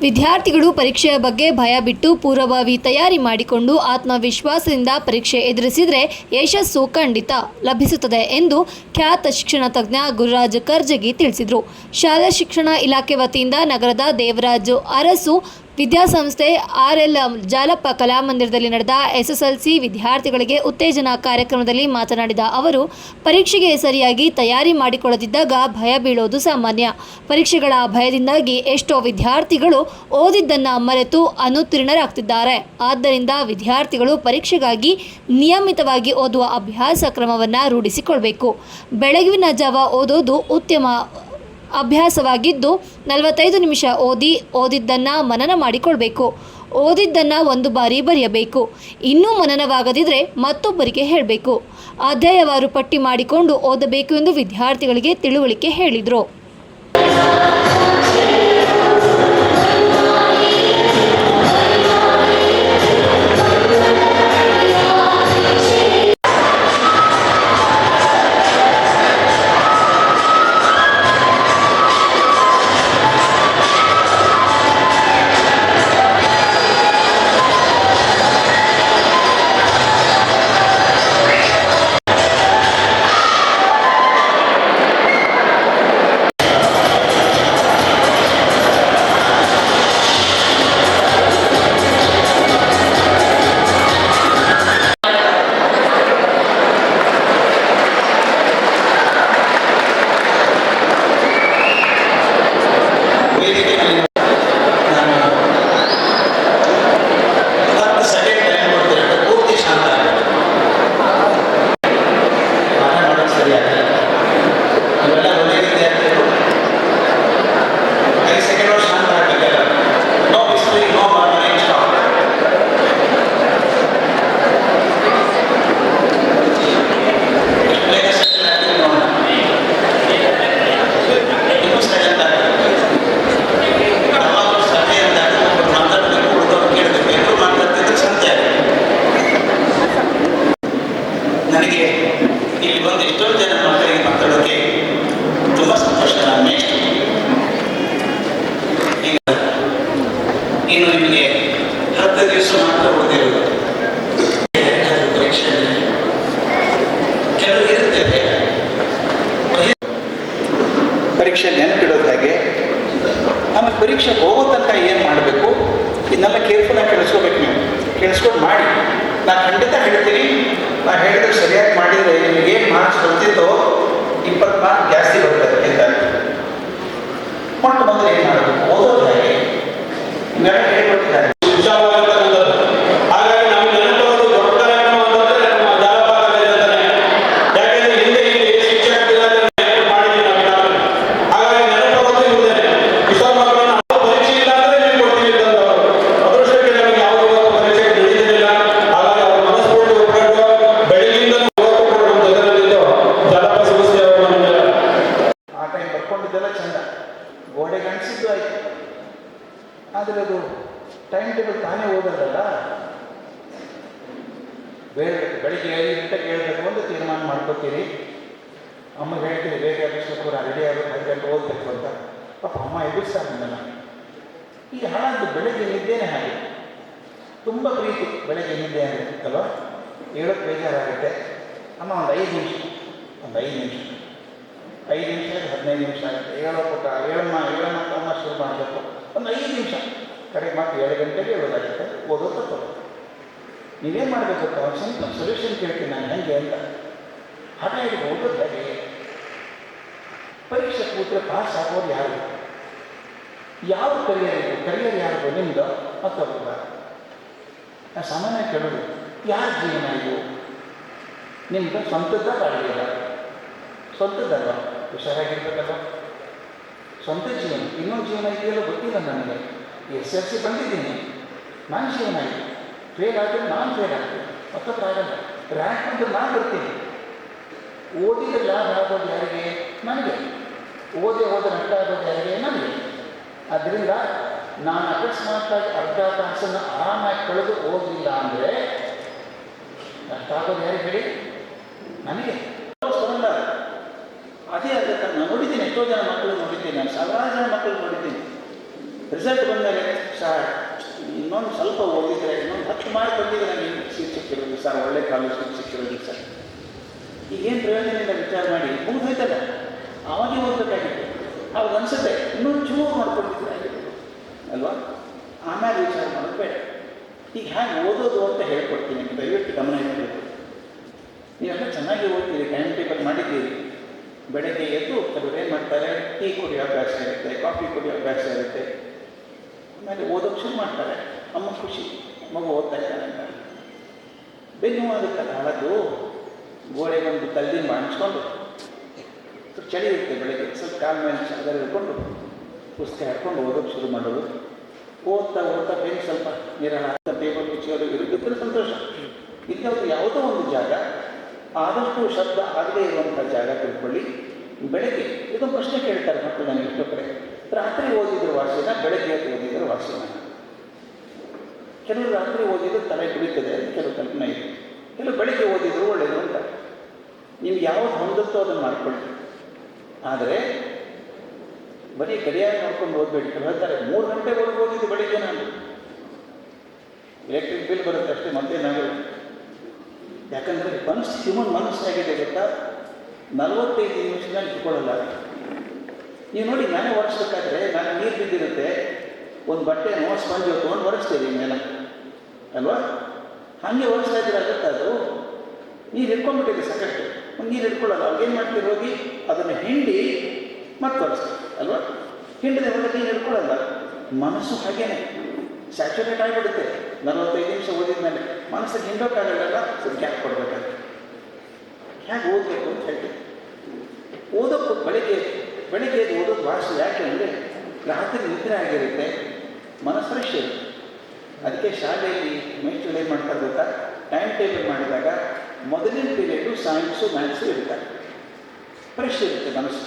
ವಿದ್ಯಾರ್ಥಿಗಳು ಪರೀಕ್ಷೆಯ ಬಗ್ಗೆ ಭಯ ಬಿಟ್ಟು ಪೂರ್ವಭಾವಿ ತಯಾರಿ ಮಾಡಿಕೊಂಡು ಆತ್ಮವಿಶ್ವಾಸದಿಂದ ಪರೀಕ್ಷೆ ಎದುರಿಸಿದರೆ ಯಶಸ್ಸು ಖಂಡಿತ ಲಭಿಸುತ್ತದೆ ಎಂದು ಖ್ಯಾತ ಶಿಕ್ಷಣ ತಜ್ಞ ಗುರುರಾಜ್ ಕರ್ಜಗಿ ತಿಳಿಸಿದರು. ಶಾಲಾ ಶಿಕ್ಷಣ ಇಲಾಖೆ ವತಿಯಿಂದ ನಗರದ ದೇವರಾಜು ಅರಸು ವಿದ್ಯಾಸಂಸ್ಥೆ ಆರ್ಎಲ್ ಜಾಲಪ್ಪ ಕಲಾಮಂದಿರದಲ್ಲಿ ನಡೆದ ಎಸ್ಎಸ್ಎಲ್ಸಿ ವಿದ್ಯಾರ್ಥಿಗಳಿಗೆ ಉತ್ತೇಜನ ಕಾರ್ಯಕ್ರಮದಲ್ಲಿ ಮಾತನಾಡಿದ ಅವರು, ಪರೀಕ್ಷೆಗೆ ಸರಿಯಾಗಿ ತಯಾರಿ ಮಾಡಿಕೊಳ್ಳದಿದ್ದಾಗ ಭಯ ಬೀಳೋದು ಸಾಮಾನ್ಯ. ಪರೀಕ್ಷೆಗಳ ಭಯದಿಂದಾಗಿ ಎಷ್ಟೋ ವಿದ್ಯಾರ್ಥಿಗಳು ಓದಿದ್ದನ್ನು ಮರೆತು ಅನುತ್ತೀರ್ಣರಾಗ್ತಿದ್ದಾರೆ. ಆದ್ದರಿಂದ ವಿದ್ಯಾರ್ಥಿಗಳು ಪರೀಕ್ಷೆಗಾಗಿ ನಿಯಮಿತವಾಗಿ ಓದುವ ಅಭ್ಯಾಸ ಕ್ರಮವನ್ನು ರೂಢಿಸಿಕೊಳ್ಬೇಕು. ಬೆಳಗಿನ ಜಾವ ಓದೋದು ಉತ್ತಮ ಅಭ್ಯಾಸವಾಗಿದ್ದು ನಲವತ್ತೈದು ನಿಮಿಷ ಓದಿ, ಓದಿದ್ದನ್ನು ಮನನ ಮಾಡಿಕೊಳ್ಬೇಕು. ಓದಿದ್ದನ್ನು ಒಂದು ಬಾರಿ ಬರೆಯಬೇಕು. ಇನ್ನೂ ಮನನವಾಗದಿದ್ದರೆ ಮತ್ತೊಬ್ಬರಿಗೆ ಹೇಳಬೇಕು. ಅಧ್ಯಾಯವಾರು ಪಟ್ಟಿ ಮಾಡಿಕೊಂಡು ಓದಬೇಕು ಎಂದು ವಿದ್ಯಾರ್ಥಿಗಳಿಗೆ ತಿಳುವಳಿಕೆ ಹೇಳಿದರು. ಪರೀಕ್ಷೆ ನೆನಪಿಡೋದು ಹೇಗೆ, ಆಮೇಲೆ ಪರೀಕ್ಷೆ ಹೋಗೋ ತನಕ ಏನು ಮಾಡಬೇಕು? ಇದನ್ನೆಲ್ಲ ಕೇರ್ಫುಲ್ಲಾಗಿ ಕೇಳಿಸ್ಕೋಬೇಕು ನೀವು. ಕೇಳಿಸ್ಕೊಂಡು ಮಾಡಿ. ನಾನು ಖಂಡಿತ ಹೇಳ್ತೀನಿ ನಾನು ಹೇಳಿದ್ರೆ ಸರಿಯಾಗಿ ಮಾಡಿದರೆ ನಿಮಗೆ ಏನು ಮಾರ್ಕ್ಸ್ ಟೈಮ್ ಟೇಬಲ್ ತಾನೇ ಓದೋದಲ್ಲ? ಬೇರೆ ಬೆಳಿಗ್ಗೆ ಐದು ಗಂಟೆಗೆ ಹೇಳ್ಬೇಕು ಅಂತ ತೀರ್ಮಾನ ಮಾಡ್ಕೋತೀರಿ. ಅಮ್ಮ ಹೇಳ್ತೀರಿ ಬೇಗ ನಾನು ರೆಡಿ ಆಗಬೇಕು ಐದು ಗಂಟೆ ಓದಬೇಕು ಅಂತ. ಪಾಪ ಅಮ್ಮ ಎಬ್ಬಿಸ್ತಾರೆ ನನ್ನನ್ನು. ಈ ಹಾಳಾದ್ದು ಬೆಳಗ್ಗೆ ನಿದ್ದೆನೇ ಹಾಗೆ. ತುಂಬ ಪ್ರೀತಿ ಬೆಳಗ್ಗೆ ನಿದ್ದೆ ಅಲ್ವಾ ಹೇಳೋಕ್ಕೆ ಬೇಜಾರಾಗುತ್ತೆ. ಅಮ್ಮ ಒಂದು ಐದು ನಿಮಿಷ, ಒಂದು ಐದು ನಿಮಿಷ ಐದು ನಿಮಿಷ, ಹದಿನೈದು ನಿಮಿಷ ಆಗುತ್ತೆ. ಹೇಳೋ ಪುಟ್ಟ ಹೇಳಮ್ಮ ಹೇಳಮ್ಮ ಅಮ್ಮ ಶುರು ಮಾಡಬೇಕು. ಒಂದು ಐದು ನಿಮಿಷ. ಕಡೆ ಮಾತು ಎರಡು ಗಂಟೆಗೆ ಹೇಳೋದಾಗುತ್ತೆ ಓದೋ ತಪ್ಪು ನೀವೇನು ಮಾಡಬೇಕು ಒಂದು ಸ್ವಲ್ಪ ಸೊಲ್ಯೂಷನ್ ಕೇಳ್ತೀನಿ ನಾನು ಹೆಂಗೆ ಅಂತ. ಹಠ ಹಿಡಿದು ಓದೋದಾಗಿ ಪರೀಕ್ಷೆ ಕೂತ್ರೆ ಪಾಸ್ ಆಗೋರು ಯಾರು? ಯಾವ ಕರಿಯರ್ ಇದು? ಕರಿಯರ್ ಯಾರು ನಿಮ್ಮದು ಮತ್ತೊಬ್ಬ ನಾನು ಸಾಮಾನ್ಯ ಕೇಳೋದು, ಯಾರ ಜೀವನ ಇದು? ನಿಮ್ದು ಸ್ವಂತದ ಬಾಡಿಗೆದ ಸ್ವಂತದ್ದಲ್ಲ ಹುಷಾರಾಗಿರ್ಬೇಕಲ್ಲ ಸ್ವಂತ ಜೀವನ. ಇನ್ನೊಂದು ಜೀವನ ಇದೆಯಲ್ಲ ಗೊತ್ತಿಲ್ಲ ನನಗೆ. ಎಸ್ ಎಲ್ ಸಿ ಬಂದಿದ್ದೀನಿ. ನಾನು ಜೀವನ ಇದೆ ಫೇಲ್ ಆದರೆ ನಾನು ಫೇಲ್ ಆಗ್ತೀನಿ ಮತ್ತೊಬ್ಬರು ಆಗಲ್ಲ. ರ್ಯಾಂಕ್ ಬಂದ್ರೆ ನಾನು ಬರ್ತೀನಿ ಓದಿದ ಲಾಭ ಆಗೋದು ಯಾರಿಗೆ? ನನಗೆ ಓದಿ ಹೋದ ನಷ್ಟ ಆಗೋದು ಯಾರಿಗೆ? ನನಗೆ ಅದರಿಂದ ನಾನು ಅಕಸ್ಮಾತ್ತಾಗಿ ಅರ್ಧ ತಾಸನ್ನು ಆರಾಮಾಗಿ ಕಳೆದು ಓದಲಿಲ್ಲ ಅಂದರೆ ನಷ್ಟ ಆಗೋದು ಯಾರಿಗೆ ಹೇಳಿ? ನನಗೆ. ಅದೇ ಅದಕ್ಕೆ ನಾನು ನೋಡಿದ್ದೀನಿ ಎಷ್ಟೋ ಜನ ಮಕ್ಕಳು ನೋಡಿದ್ದೀನಿ. ನಾನು ಸಾವಿರಾರು ಜನ ಮಕ್ಕಳು ನೋಡಿದ್ದೀನಿ. ರಿಸಲ್ಟ್ ಬಂದರೆ ಸರ್, ಇನ್ನೊಂದು ಸ್ವಲ್ಪ ಓದಿದರೆ, ಇನ್ನೊಂದು ಹತ್ತು ಮಾರ್ಕ್ ಬಂದಿದ್ರೆ ನನಗೆ ಸೀಟ್ ಸಿಕ್ಕಿರೋದು ಸರ್, ಒಳ್ಳೆ ಕಾಲೇಜ್ ಸೀಟ್ ಸಿಕ್ಕಿರೋದು ಸರ್. ಈಗೇನು ಪ್ರಯೋಜನದಿಂದ ವಿಚಾರ ಮಾಡಿ ಮುಗಿದೋಯ್ತಲ್ಲ ಅವಾಗೇ ಓದಬೇಕಾಗಿತ್ತು. ಅವಾಗ ಅನ್ಸುತ್ತೆ. ಇನ್ನೊಂದು ಚೂರು ಮಾಡ್ಕೊಂಡಿದ್ರೆ ಅಲ್ವಾ? ಆಮೇಲೆ ವಿಚಾರ ಮಾಡೋದು ಬೇಡ. ಈಗ ಹ್ಯಾಂಗೆ ಓದೋದು ಅಂತ ಹೇಳ್ಕೊಡ್ತೀನಿ, ದಯವಿಟ್ಟು ಗಮನ ಇರಬೇಕು ನೀವೆಲ್ಲ ಚೆನ್ನಾಗಿ ಓದ್ತೀರಿ, ಟೈಮ್ ಟೇಬಲ್ ಮಾಡಿದ್ದೀರಿ. ಬೆಳಗ್ಗೆ ಎದ್ದು ಕೆಲವರು ಏನು ಮಾಡ್ತಾರೆ? ಟೀ ಕುಡಿಯೋ ಅಭ್ಯಾಸ ಇರುತ್ತೆ, ಕಾಫಿ ಕುಡಿಯೋ ಅಭ್ಯಾಸ ಇರುತ್ತೆ. ಆಮೇಲೆ ಓದೋಕ್ಕೆ ಶುರು ಮಾಡ್ತಾರೆ. ಅಮ್ಮ ಖುಷಿ. ಮಗು ಓದ್ತಾ ಇದ್ದಾರೆ ಅಂತ ಬೆನ್ನು ಆಗುತ್ತಲ್ಲ ಹಳದು. ಗೋಡೆಗೆ ಒಂದು ಕಲ್ಲಿನ ಮಾಡಿಸ್ಕೊಂಡು ಚಳಿ ಇರುತ್ತೆ ಬೆಳಗ್ಗೆ. ಸ್ವಲ್ಪ ಕಾಲ ಮೇಲೆ ಚಾದರ ಹಿಡ್ಕೊಂಡು ಪುಸ್ತಕ ಹಿಡ್ಕೊಂಡು ಓದೋಕ್ಕೆ ಶುರು ಮಾಡೋದು. ಓದ್ತಾ ಓದ್ತಾ ಬೆನ್ನು ಸ್ವಲ್ಪ ನೀರ ಹಾಕ್ತಾ ಟೇಬಲ್ ಮುಚ್ಚಿಯೋದು ಇರುತ್ತೆ ಸಂತೋಷ. ಇಲ್ಲವ್ರು ಯಾವುದೋ ಒಂದು ಜಾಗ, ಆದಷ್ಟು ಶಬ್ದ ಆಗದೇ ಇರುವಂಥ ಜಾಗ ತಿಳ್ಕೊಳ್ಳಿ. ಬೆಳಗ್ಗೆ ಇದೊಂದು ಪ್ರಶ್ನೆ ಕೇಳ್ತಾರೆ ಮಕ್ಕಳು ನನಗೆ ಎಷ್ಟೋ ರಾತ್ರಿ ಓದಿದ್ರು ವಾಸಿನ ಬೆಳಗ್ಗೆ ಓದಿದ್ರು ವಾಸಿನ ಕೆಲವರು ರಾತ್ರಿ ಓದಿದ್ರು ತಲೆ ಕುಡಿತದೆ ಅಂತ ಕೆಲವು ಕಲ್ಪನೆ ಇದೆ. ಕೆಲವು ಬೆಳಿಗ್ಗೆ ಓದಿದ್ರು ಒಳ್ಳೆಯದು ಅಂತ. ನೀವು ಯಾವ್ದು ಹೊಂದುತ್ತೋ ಅದನ್ನು ಮಾಡ್ಕೊಳ್ಳಿ. ಆದರೆ, ಬರೀ ಗಡಿಯಾರ ನೋಡ್ಕೊಂಡು ಓದಬೇಡಿ. ಕೆಲವು ಹೇಳ್ತಾರೆ, ಮೂರು ಗಂಟೆ ಓದಿದ್ದು ಬೆಳಿಗ್ಗೆ ನಾನು. ಎಲೆಕ್ಟ್ರಿಕ್ ಬಿಲ್ ಬರುತ್ತೆ ಅಷ್ಟೇ ಮತ್ತೇನಾಗಲ್ಲ ಯಾಕಂದರೆ ಮನಸ್ಸು ಹ್ಯೂಮನ್ ಮನಸ್ಸು ಆಗಿದೆ ಗೊತ್ತಾ? ನಲವತ್ತೈದು ನಿಮಿಷದಲ್ಲಿ ಇಟ್ಕೊಳ್ಳಲ್ಲ. ನೀವು ನೋಡಿ ನಾನೇ ಒರೆಸ್ಬೇಕಾದ್ರೆ ನಾನು ನೀರು ಬಿದ್ದಿರುತ್ತೆ, ಒಂದು ಬಟ್ಟೆನೋ ಸ್ಪಂಜ್ ತೊಗೊಂಡು ಒರೆಸ್ತೀವಿ ಮೇಲೆ. ಅಲ್ವಾ? ಹಾಗೆ ಒರೆಸ್ತಾ ಇದ್ರೆ ಆಗುತ್ತೆ ಅದು? ನೀರು ಹಿಡ್ಕೊಂಡ್ಬಿಟ್ಟಿದೆ ಸಾಕಷ್ಟು ಒಂದು ನೀರು ಹಿಡ್ಕೊಳ್ಳಲ್ಲ ಅವಾಗ ಏನು ಮಾಡ್ತೀರಿ ಹೋಗಿ ಅದನ್ನು ಹಿಂಡಿ ಮತ್ತೆ ಒರೆಸ್ತೀವಿ ಅಲ್ವಾ? ಹಿಂಡಿದ ಹೊರಗೆ ನೀರು ಹಿಡ್ಕೊಳ್ಳಲ್ಲ. ಮನಸ್ಸು ಹಾಗೇನೆ. ಸ್ಯಾಚುರೇಟ್ ಆಗಿಬಿಡುತ್ತೆ. ನಲವತ್ತೈದು ನಿಮಿಷ ಓದಿದ ಮೇಲೆ ಮನಸ್ಸಿಗೆ ಹಿಂಡೋಕ್ಕಾಗಲ್ಲ ಸ್ವಲ್ಪ ಗ್ಯಾಪ್ ಕೊಡಬೇಕಾಗುತ್ತೆ. ಹೇಗೆ ಓದಬೇಕು ಅಂತ ಹೇಳ್ತೀವಿ ಓದೋಕ್ಕೂ ಬೆಳಿಗ್ಗೆ ಬೆಳಿಗ್ಗೆ ಎದ್ದು ಓದೋದು ಭಾಷೆ ಯಾಕೆ ಅಂದರೆ ರಾತ್ರಿ ನಿದ್ರೆ ಆಗಿರುತ್ತೆ, ಮನಸ್ಸು ಫ್ರೆಶ್ ಇರುತ್ತೆ. ಅದಕ್ಕೆ ಶಾಲೆಯಲ್ಲಿ ಮೇಷ್ಟ್ರು ಏನು ಮಾಡ್ತಾರೆ ಗೊತ್ತಾ ಟೈಮ್ ಟೇಬಲ್ ಮಾಡಿದಾಗ ಮೊದಲಿನ ಪೀರಿಯಡು ಸೈನ್ಸು ಮ್ಯಾಥ್ಸು ಇರ್ತಾರೆ ಫ್ರೆಶ್ ಇರುತ್ತೆ. ಮನಸ್ಸು.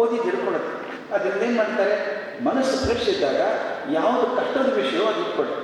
ಓದಿ ಅದರಿಂದ ಏನು ಮಾಡ್ತಾರೆ? ಮನಸ್ಸು ಫ್ರೆಶ್ ಇದ್ದಾಗ ಯಾವುದು ಕಷ್ಟದ ವಿಷಯವೋ ಅದು ಇಟ್ಕೊಳ್ಳಿ